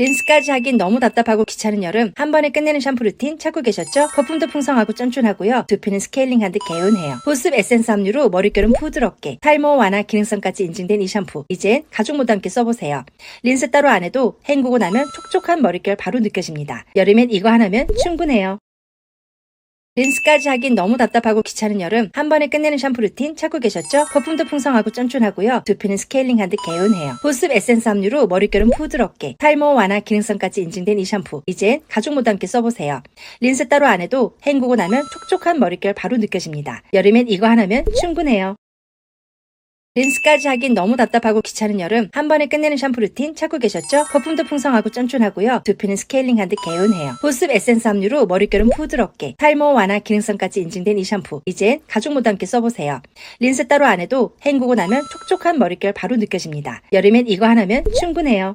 린스까지 하긴 너무 답답하고 귀찮은 여름 한 번에 끝내는 샴푸 루틴 찾고 계셨죠? 거품도 풍성하고 쫀쫀하고요. 두피는 스케일링한 듯 개운해요. 보습 에센스 함유로 머릿결은 부드럽게 탈모 완화 기능성까지 인증된 이 샴푸 이젠 가죽 모드 함께 써보세요. 린스 따로 안 해도 헹구고 나면 촉촉한 머릿결 바로 느껴집니다. 여름엔 이거 하나면 충분해요. 린스까지 하긴 너무 답답하고 귀찮은 여름 한 번에 끝내는 샴푸 루틴 찾고 계셨죠? 거품도 풍성하고 쫀쫀하고요. 두피는 스케일링한 듯 개운해요. 보습 에센스 함유로 머릿결은 부드럽게 탈모 완화 기능성까지 인증된 이 샴푸 이젠 모드 함께 써보세요. 린스 따로 안 해도 헹구고 나면 촉촉한 머릿결 바로 느껴집니다. 여름엔 이거 하나면 충분해요. 린스까지 하긴 너무 답답하고 귀찮은 여름 한 번에 끝내는 샴푸 루틴 찾고 계셨죠? 거품도 풍성하고 쫀쫀하고요. 두피는 스케일링한 듯 개운해요. 보습 에센스 함유로 머릿결은 부드럽게 탈모 완화 기능성까지 인증된 이 샴푸 이젠 가죽 모드 함께 써보세요. 린스 따로 안 해도 헹구고 나면 촉촉한 머릿결 바로 느껴집니다. 여름엔 이거 하나면 충분해요.